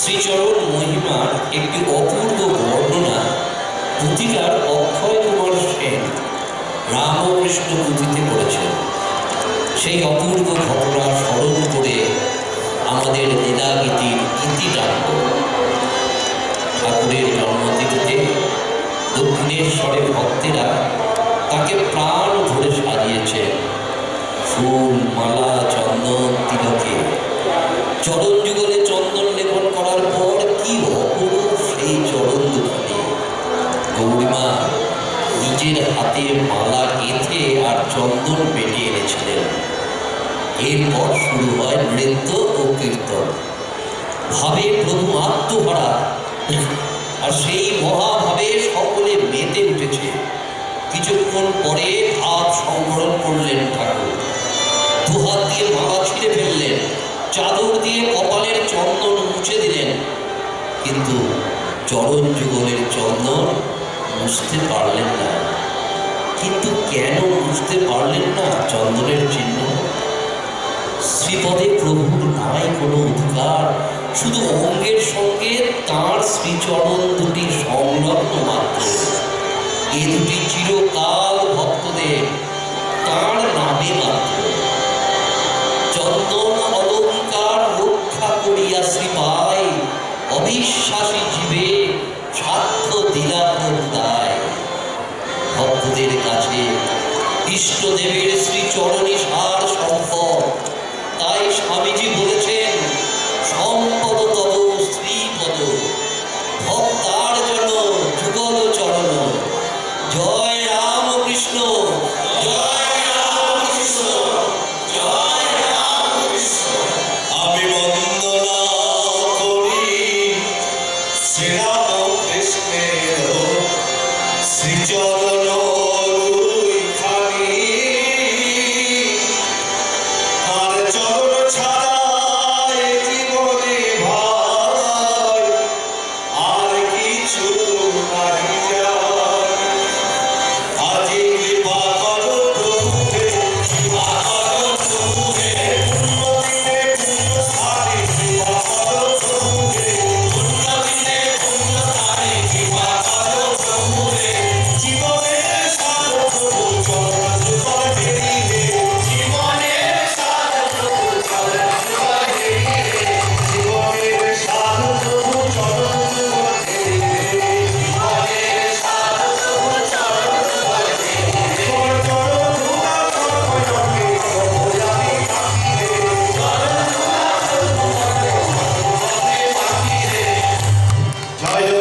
শ্রীচরণ মহিমার একটি অপূর্ব বর্ণনা, পুঁথিকার অক্ষয় কুমার সেন রামকৃষ্ণ পুঁথিতে করেছেন সেই অপূর্ব ঘটনা স্মরণ করে আমাদের লীলাগীতির ইতি টানব ঠাকুরের জন্মতিথিতে দক্ষিণেশ্বরে ভক্তেরা তাকে প্রাণ ধরে সাজিয়েছে ফুল, মালা চন্দ্র নিজের হাতে মালা গেঁথে আর চন্দন পেটে এনেছিলেন। এরপর শুরু হয় নৃত্য ও কীর্তন। ভাবে প্রভু আত্মহারা। আর সেই মহাভাবে সকলে মেতে উঠেছে। কিছুক্ষণ পরে ভাব সংবরণ করলেন ঠাকুর। দুহাত দিয়ে মালা ছিঁড়ে ফেললেন। চাদর দিয়ে কপালের চন্দন মুছে দিলেন। কিন্তু চরণ যুগলের চন্দন মুছতে পারলেন না। কিন্তু কেন বুঝতে পারলেন না চন্দ্রের চিহ্ন? শ্রীপদে প্রভুর নাই কোনো অধিকার, শুধু অঙ্গের সঙ্গে তাঁর শ্রীচরণ দুটি সংলগ্ন মাত্র। এ দুটি চিরকাল ঠাকুরের কাছে। ইষ্টদেবের শ্রী চরণী সার সম্পদ তাই স্বামীজি বলেছেন, সম্পদ তব স্ত্রী পদ ভক্তার জন্য যুগল চরণ। জয় রামকৃষ্ণ। জয় শ্রীরামকৃষ্ণের 아,